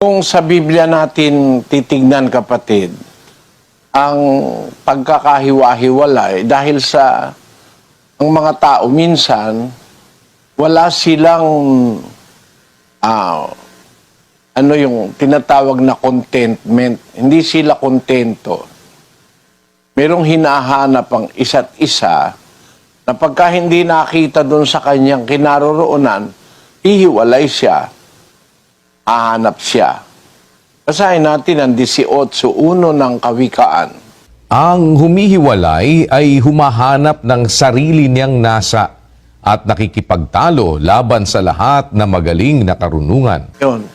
Kung sa Biblia natin titignan kapatid, ang pagkakahiwa-hiwalay dahil sa ang mga tao minsan wala silang ah, ano yung tinatawag na contentment. Hindi sila kontento. Merong hinahanap ang isa't isa na pagka hindi nakita doon sa kanyang kinaroroonan, hihiwalay siya, hahanap siya. Basahin natin ang 18.1 ng Kawikaan. Ang humihiwalay ay humahanap ng sarili niyang nasa at nakikipagtalo laban sa lahat na magaling na karunungan. Yun.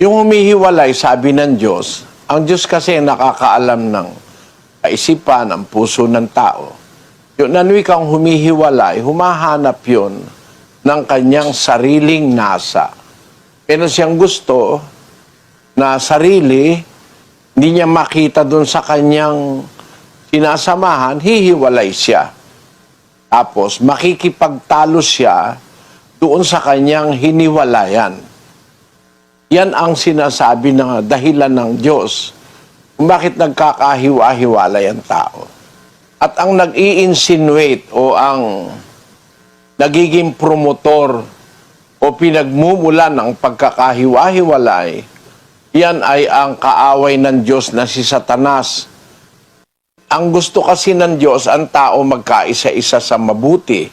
Yung humihiwalay, sabi ng Diyos, ang Diyos kasi nakakaalam ng kaisipan, ang puso ng tao. Yung nanwikang humihiwalay, humahanap yun ng kanyang sariling nasa. Pero siyang gusto na sarili, hindi niya makita doon sa kanyang sinasamahan, hihiwalay siya. Tapos makikipagtalo siya doon sa kanyang hiniwalayan. Yan ang sinasabi ng dahilan ng Diyos kung bakit nagkakahiwa-hiwalay ang tao. At ang nag-i-insinuate o ang nagiging promotor o pinagmumula ng pagkakahiwa-hiwalay, yan ay ang kaaway ng Diyos na si Satanas. Ang gusto kasi ng Diyos, ang tao magkaisa-isa sa mabuti.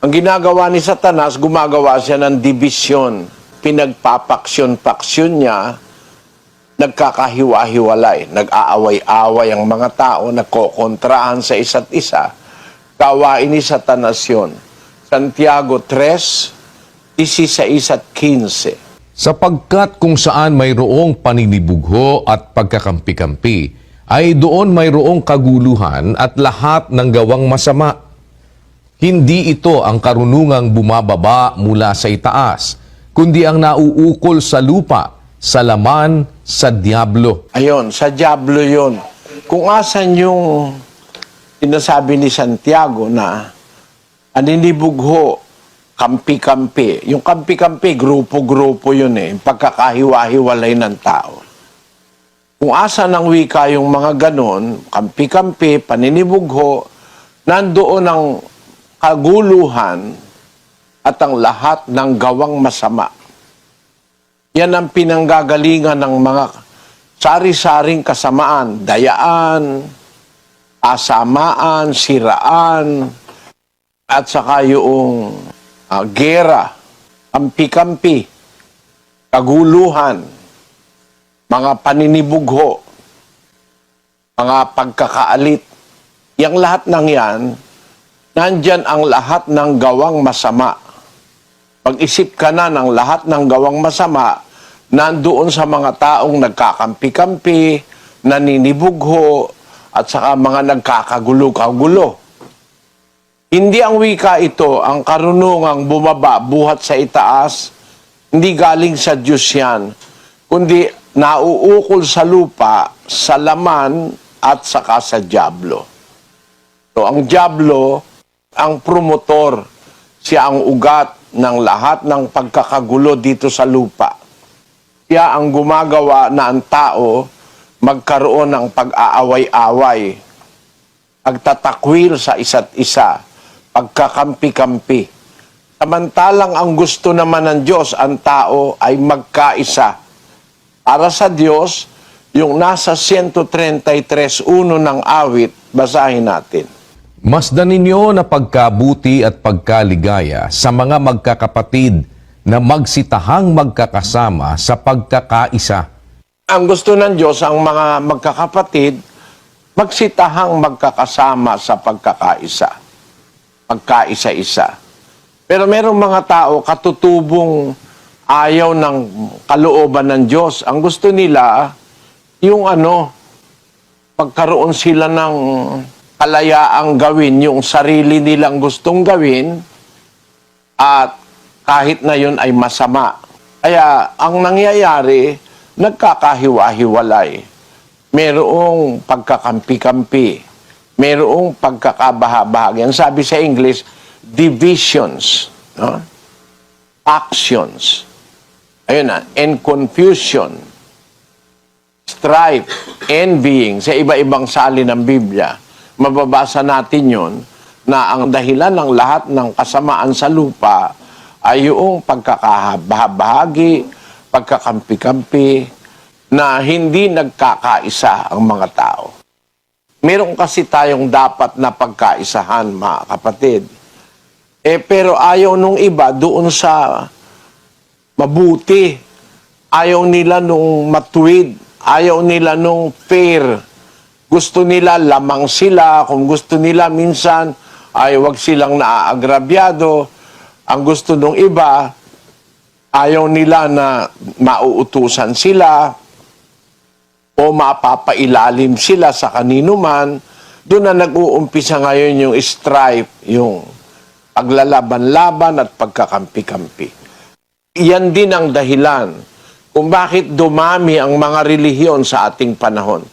Ang ginagawa ni Satanas, gumagawa siya ng dibisyon. Pinagpapaksyon-paksyon niya, nagkakahiwa-hiwalay, nag-aaway-away ang mga tao, nagkokontrahan sa isa't isa. Kawain ni Satanas yun. Santiago 3, 16 at 15. Sapagkat kung saan mayroong paninibugho at pagkakampi-kampi, ay doon mayroong kaguluhan at lahat ng gawang masama. Hindi ito ang karunungang bumababa mula sa itaas, kundi ang nauukol sa lupa, sa laman, sa diablo. Ayon, sa Diablo yon. Kung asan yung sinasabi ni Santiago na aninibugho, kampi-kampi. Yung kampi-kampi, grupo-grupo yun eh. Pagkakahiwa-hiwalay ng tao. Kung asan ang wika yung mga ganon, kampi-kampi, paninibugho, nandoon ang kaguluhan at ang lahat ng gawang masama. Yan ang pinanggagalingan ng mga sari-saring kasamaan, dayaan, asamaan, siraan, at saka yung ah, gera, kampi-kampi, kaguluhan, mga paninibugho, mga pagkakaalit. Yang lahat ng yan, nandyan ang lahat ng gawang masama. Pag-isip ka na ng lahat ng gawang masama, nandoon sa mga taong nagkakampi-kampi, naninibugho, at saka mga nagkakagulo-kagulo. Hindi ang wika ito, ang karunungang bumaba, buhat sa itaas, hindi galing sa Diyos yan, kundi nauukol sa lupa, sa laman, at saka sa Diablo. So, ang Diablo, ang promotor, siya ang ugat ng lahat ng pagkakagulo dito sa lupa. Siya ang gumagawa na ang tao magkaroon ng pag-aaway-away, pagtatakwil sa isa't isa, pagkakampi-kampi. Samantalang ang gusto naman ng Diyos, ang tao ay magkaisa. Para sa Diyos, yung nasa 133.1 ng awit, basahin natin. Masdan ninyo na pagkabuti at pagkaligaya sa mga magkakapatid na magsitahang magkakasama sa pagkakaisa. Ang gusto ng Diyos, ang mga magkakapatid, magsitahang magkakasama sa pagkakaisa. Pagkaisa-isa. Pero merong mga tao katutubong ayaw ng kalooban ng Diyos. Ang gusto nila, yung ano, pagkaroon sila ng kalayaang gawin, yung sarili nilang gustong gawin, at kahit na yun ay masama. Kaya ang nangyayari, nagkakahiwa-hiwalay. Merong pagkakampi-kampi. Merong pagkakabaha-bahagi. Ang sabi sa English, divisions. No? Actions. Ayun na, and confusion strife, envying sa iba-ibang sali ng Biblia, mababasa natin yon na ang dahilan ng lahat ng kasamaan sa lupa ay yung pagkakahabahagi, pagkakampi-kampi, na hindi nagkakaisa ang mga tao. Meron kasi tayong dapat na pagkaisahan, mga kapatid. Eh, pero ayaw nung iba doon sa mabuti. Ayaw nila nung matuwid. Ayaw nila nung fair. Gusto nila lamang sila. Kung gusto nila minsan ay wag silang naaagrabyado. Ang gusto nung iba, ayaw nila na mauutusan sila o mapapailalim sila sa kanino man. Doon na nag-uumpisa ngayon yung strife, yung paglalaban-laban at pagkakampi-kampi. Yan din ang dahilan kung bakit dumami ang mga relihiyon sa ating panahon.